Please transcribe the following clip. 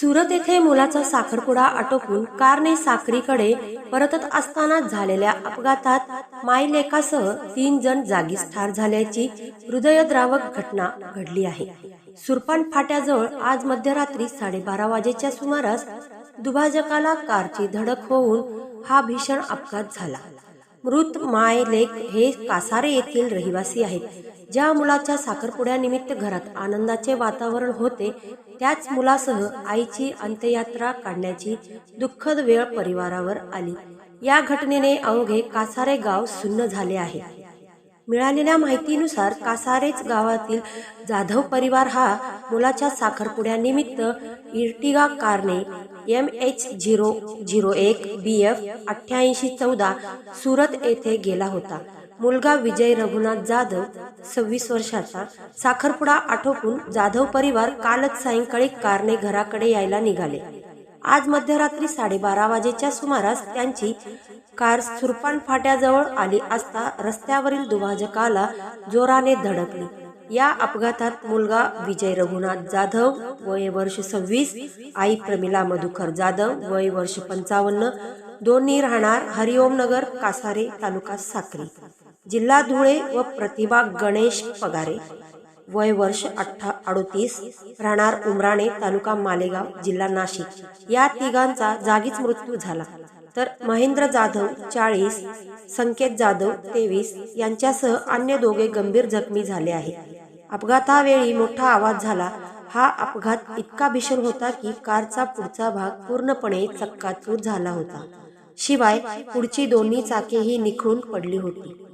सुरत येथे मुलाचा साखरपुडा आटोपून कारने साखरीकडे परतत असताना झालेल्या अपघातात मायलेकासह तीन जण जागीच ठार झाल्याची हृदयद्रावक घटना घडली आहे. सुरपान फाट्याजवळ आज मध्यरात्री साडेबारा वाजेच्या सुमारास दुभाजकाला कारची धडक होऊन हा भीषण अपघात झाला. मृत माय लेक हे कासारे येथील रहिवासी आहेत. ज्या मुलाच्या साखरपुड्यानिमित्त घरात आनंदाचे वातावरण होते त्याच मुलासह आईची अंत्ययात्रा काढण्याची दुःखद वेळ परिवारावर आली. या घटनेने अवघे कासारे गाव सुन्न झाले आहे. मिळालेल्या माहितीनुसार कासारेच गावातील जाधव परिवार हा मुलाच्या साखरपुड्यानिमित्त इर्टिगा कारने एम एच झिरो झिरो एक बी एफ अठ्ठ्याऐंशी चौदा सुरत येथे गेला होता. मुलगा विजय रघुनाथ जाधव सव्वीस वर्षाचा. साखरपुडा आटोपून जाधव परिवार कालच सायंकाळी कारने घराकडे यायला निघाले. आज मध्यरात्री साडेबारा वाजेच्या सुमारास त्यांची कार सुरपान फाट्याजवळ आली असता रस्त्यावरील दुभाजकाला जोराने धडकली. या अपघातात मुलगा विजय रघुनाथ जाधव वय वर्ष सव्वीस आई प्रमिला मधुकर जाधव वय वर्ष पंचावन्न दोन्ही राहणार हरिओम नगर कासारे तालुका साक्री. जिल्हा धुळे व प्रतिभा गणेश पगारे. वय वर्ष अठ्ठा अडोतीस. राहणार उमराणे तालुका मालेगाव जिल्हा नाशिक. या तिघांचा जागीच मृत्यू झाला. तर महेंद्र जाधव चाळीस. संकेत जाधव तेवीस. यांच्यासह अन्य दोघे गंभीर जखमी झाले आहेत. अपघातावेळी मोठा आवाज झाला. हा अपघात इतका भीषण होता की कारचा पुढचा भाग पूर्णपणे चक्काचूर झाला होता. शिवाय पुढची दोन्ही चाकेही निखळून पडली होती.